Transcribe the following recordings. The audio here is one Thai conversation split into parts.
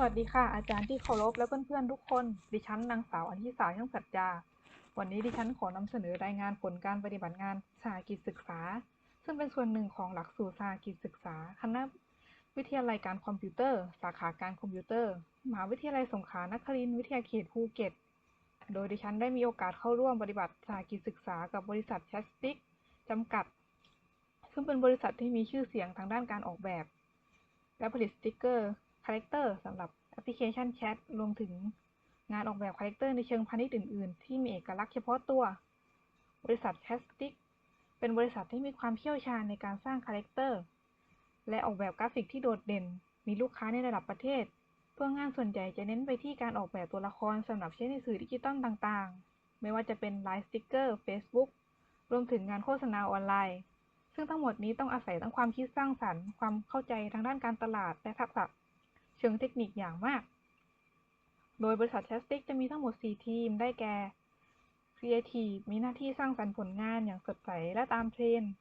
สวัสดีค่ะ อาจารย์ที่เคารพและเพื่อนๆทุกคน ดิฉันนางสาวอธิสาช่างสัจจา วันนี้ดิฉันขอนำเสนอรายงานผลการปฏิบัติงานสาหกิจศึกษา ซึ่งเป็นส่วนหนึ่งของหลักสูตรสาหกิจศึกษา คณะวิทยาลัยการคอมพิวเตอร์ สาขาการคอมพิวเตอร์มหาวิทยาลัยสงขลานครินทร์วิทยาเขตภูเก็ต โดยดิฉันได้มีโอกาสเข้าร่วมปฏิบัติสาหกิจศึกษากับบริษัทแชสติกจำกัด ซึ่งเป็นบริษัทที่มีชื่อเสียงทางด้านการออกแบบ และผลิตสติกเกอร์าแรคเตอร์สำหรับแอปพลิเคชันแชทรวมถึงงานออกแบบคาแรคเตอร์ในเชิงพาณิชย์อื่น ๆ ที่มีเอกลักษณ์เฉพาะตัว บริษัทแคสติกเป็นบริษัทที่มีความเชี่ยวชาญในการสร้างคาแรคเตอร์ และออกแบบกราฟิกที่โดดเด่น มีลูกค้าในระดับประเทศ เพื่องานส่วนใหญ่จะเน้นไปที่การออกแบบตัวละครสำหรับใช้ในสื่อดิจิตอลต่าง ๆ ไม่ว่าจะเป็นไลน์สติ๊กเกอร์ Facebook รวมถึงงานโฆษณาออนไลน์ ซึ่งทั้งหมดนี้ต้องอาศัยทั้งความคิดสร้างสรรค์ ความเข้าใจทางด้านการตลาด และทักษะ เชิงเทคนิคอย่างมาก โดยบริษัทแชสติกจะมีทั้งหมด 4 ทีม ได้แก่ Creative มีหน้าที่สร้างสรรค์ผลงานอย่างสดใสและตามเทรนด์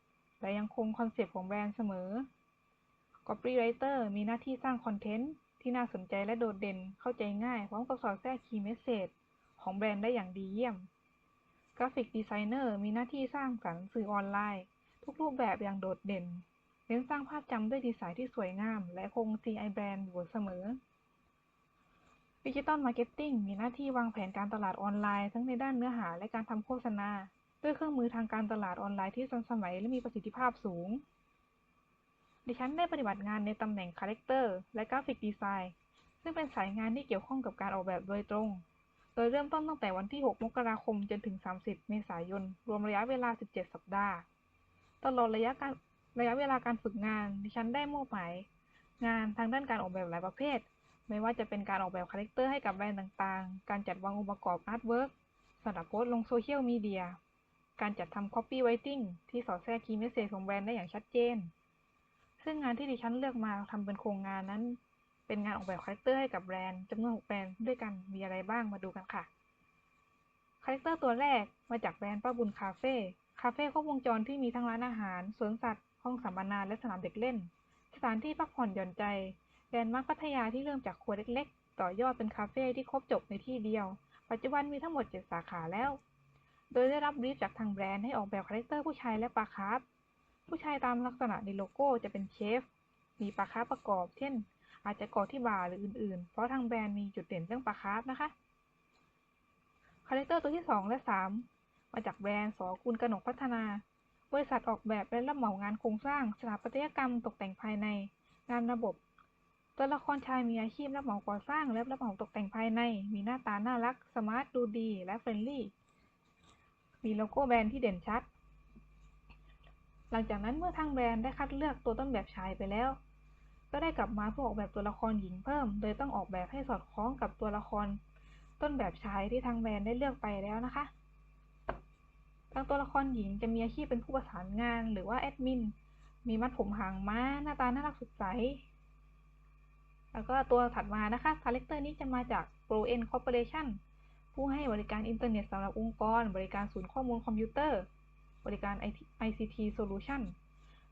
และยังคงคอนเซปต์ของแบรนด์เสมอ Copywriter มีหน้าที่สร้างคอนเทนต์ที่น่าสนใจและโดดเด่น เข้าใจง่ายพร้อมกับสอดแทรกคีย์เมสเซจของแบรนด์ได้อย่างดีเยี่ยม Graphic Designer มีหน้าที่สร้างสรรค์สื่อออนไลน์ ทุกรูปแบบอย่างโดดเด่น เน้นสร้างภาพจำด้วยดีไซน์ที่สวยงาม และคง CI แบรนด์อยู่เสมอดิจิตอลมาร์เก็ตติ้งมีหน้าที่วางแผนการตลาดออนไลน์ ทั้งในด้านเนื้อหาและการทำโฆษณา ด้วยเครื่องมือทางการตลาดออนไลน์ที่ทันสมัยและมีประสิทธิภาพสูง ดิฉันได้ปฏิบัติงานในตำแหน่งคาแรคเตอร์และกราฟิกดีไซน์ซึ่งเป็นสายงานที่เกี่ยวข้องกับการออกแบบโดยตรง โดยเริ่มต้นตั้งแต่วันที่ 6 มกราคม จนถึง 30 เมษายน รวมระยะเวลา 17 สัปดาห์ ตลอดระยะการ ระยะเวลาการฝึกงาน ดิฉันได้มอบหมายงานทางด้านการออกแบบหลายประเภท ไม่ว่าจะเป็นการออกแบบคาแรคเตอร์ให้กับแบรนด์ต่างๆ การจัดวางองค์ประกอบอาร์ตเวิร์กสำหรับโพสต์ลงโซเชียลมีเดีย การจัดทำ copywriting ที่สอดแทรกคีย์เมสเซจของแบรนด์ได้อย่างชัดเจน ซึ่งงานที่ดิฉันเลือกมาทำเป็นโครงงานนั้น เป็นงานออกแบบคาแรคเตอร์ให้กับแบรนด์จำนวน6แบรนด์ด้วยกันมีอะไรบ้างมาดูกันค่ะคาแรคเตอร์ตัวแรกมาจากแบรนด์ป้าบุญคาเฟ่คาเฟ่ครบวงจรที่มีทั้งร้านอาหารสวนสัตว์ ห้องสัมมนาและสนามเด็กเล่น สถานที่พักผ่อนหย่อนใจ แลนด์มาร์คพัทยาที่เริ่มจากครัวเล็กๆ ต่อยอดเป็นคาเฟ่ที่ครบจบในที่เดียว ปัจจุบันมีทั้งหมด 7 สาขาแล้ว โดยได้รับบรีฟจากทางแบรนด์ให้ออกแบบคาแรคเตอร์ผู้ชายและปลาคาร์ฟผู้ชายตามลักษณะในโลโก้จะเป็นเชฟ มีปลาคาร์ฟประกอบ เช่น อาจจะก่อที่บ่าหรืออื่นๆ เพราะทางแบรนด์มีจุดเด่นเรื่องปลาคาร์ฟนะคะ คาแรคเตอร์ตัวที่ 2 และ 3 มาจากแบรนด์สอกุลกนกพัฒนา บริษัทออกแบบและรับเหมางานโครงสร้าง สถาปัตยกรรมตกแต่งภายใน งานระบบ ตัวละครชายมีอาชีพรับเหมาก่อสร้าง และรับเหมาตกแต่งภายใน มีหน้าตาน่ารัก สมาร์ท ดูดี และเฟรนลี่ มีโลโก้แบรนด์ที่เด่นชัด หลังจากนั้นเมื่อทางแบรนด์ได้คัดเลือกตัวต้นแบบชายไปแล้ว ก็ได้กลับมาเพื่อออกแบบตัวละครหญิงเพิ่ม โดยต้องออกแบบให้สอดคล้องกับตัวละคร ต้นแบบชายที่ทางแบรนด์ได้เลือกไปแล้วนะคะางตัวละครหญิงจะมีอาชีพเป็นผู้ประสานงานหรือว่าแอดมิน มีมัดผมหางม้า หน้าตาน่ารักสดใส แล้วก็ตัวถัดมานะคะคาแรคเตอร์นี้จะมาจาก ProN Corporation ผู้ให้บริการอินเทอร์เน็ตสำหรับองค์กร บริการศูนย์ข้อมูลคอมพิวเตอร์ บริการ ICT Solution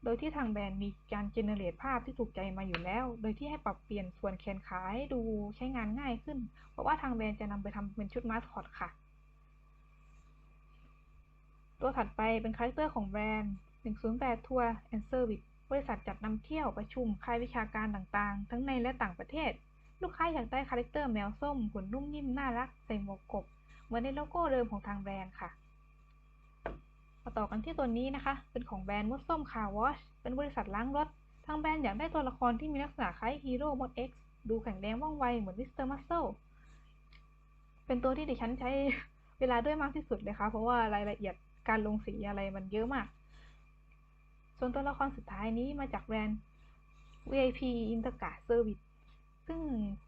โดยที่ทางแบรนด์มีการเจเนเรตภาพที่ถูกใจมาอยู่แล้ว โดยที่ให้ปรับเปลี่ยนส่วนแขนขาให้ดูใช้งานง่ายขึ้น เพราะว่าทางแบรนด์จะนำไปทำเป็นชุดมาสคอตค่ะ ตัวถัดไปเป็นคาแรคเตอร์ของแบรนด์ 108 Tour and Service บริษัทจัดนำเที่ยวประชุมค่ายวิชาการต่างๆ ทั้งในและต่างประเทศ ลูกค้าอยากได้คาแรคเตอร์แมวส้มขนนุ่มนิ่มน่ารัก ใส่หมวกกบ เหมือนในโลโก้เดิมของทางแบรนด์ค่ะมาต่อกันที่ตัวนี้นะคะ เป็นของแบรนด์มดส้มคาร์วอชเป็นบริษัทล้างรถ ทางแบรนด์อยากได้ตัวละครที่มีลักษณะคล้ายฮีโร่มดเอ็กซ์ดูแข็งแรงว่องไวเหมือนมิสเตอร์มัสเซลเป็นตัวที่ดิฉันใช้เวลาด้วยมากที่สุดเลยค่ะ เพราะว่ารายละเอียด การลงสีอะไรมันเยอะมาก ส่วนตัวละครสุดท้ายนี้มาจากแบรนด์ VIP Intercard Service ซึ่ง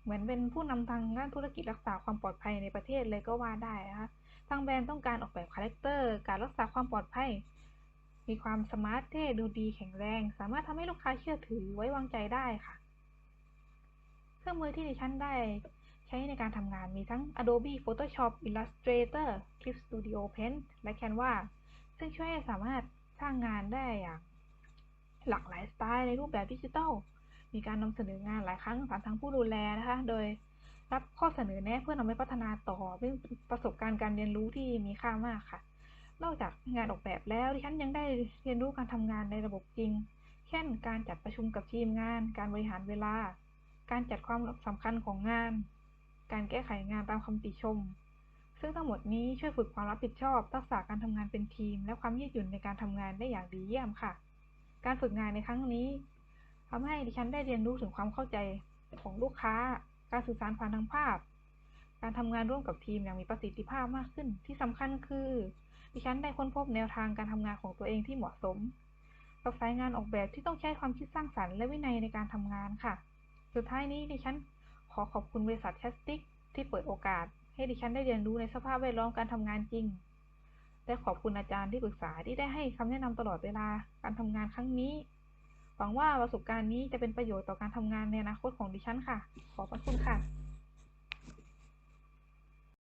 เหมือนเป็นผู้นำทางด้านธุรกิจรักษาความปลอดภัยในประเทศเลยก็ว่าได้นะคะทางแบรนด์ต้องการออกแบบคาแรคเตอร์ การรักษาความปลอดภัย มีความสมาร์ทเท่ดูดีแข็งแรง สามารถทำให้ลูกค้าเชื่อถือไว้วางใจได้ค่ะ เครื่องมือที่ดิฉันได้ ใช้ในการทำงานมีทั้ง Adobe Photoshop Illustrator Clip Studio Paint และ Canva ซึ่งช่วยให้สามารถสร้างงานได้อย่างหลากหลายสไตล์ในรูปแบบดิจิทัล มีการนำเสนองานหลายครั้งผ่านทางผู้ดูแลนะคะ โดยรับข้อเสนอแนะเพื่อนำไปพัฒนาต่อเป็นประสบการณ์การเรียนรู้ที่มีค่ามากค่ะ นอกจากงานออกแบบแล้วดิฉันยังได้เรียนรู้การทำงานในระบบจริง เช่น การจัดประชุมกับทีมงาน การบริหารเวลา การจัดความสำคัญของงาน การแก้ไขงานตามคำติชม ซึ่งทั้งหมดนี้ช่วยฝึกความรับผิดชอบ ทักษะการทำงานเป็นทีม และความยืดหยุ่นในการทำงานได้อย่างดีเยี่ยมค่ะ การฝึกงานในครั้งนี้ทำให้ดิฉันได้เรียนรู้ถึงความเข้าใจของลูกค้า การสื่อสารผ่านทางภาพ การทำงานร่วมกับทีมอย่างมีประสิทธิภาพมากขึ้น ที่สำคัญคือ ดิฉันได้ค้นพบแนวทางการทำงานของตัวเองที่เหมาะสม กับสายงานออกแบบที่ต้องใช้ความคิดสร้างสรรค์และวินัยในการทำงานค่ะ สุดท้ายนี้ดิฉัน อขอบคุณบริษัทแคสติกที่เปิดโอกาส ให้ดิฉันได้เรียนรู้ในสภาพแวดล้อมการทำงานจริง และขอบคุณอาจารย์ที่ปรึกษาที่ได้ให้คำแนะนำตลอดเวลาการทำงานครั้งนี้ หวังว่าประสบการณ์นี้จะเป็นประโยชน์ต่อการทำงานในอนาคตของดิฉันค่ะ ขอบพระคุณค่ะ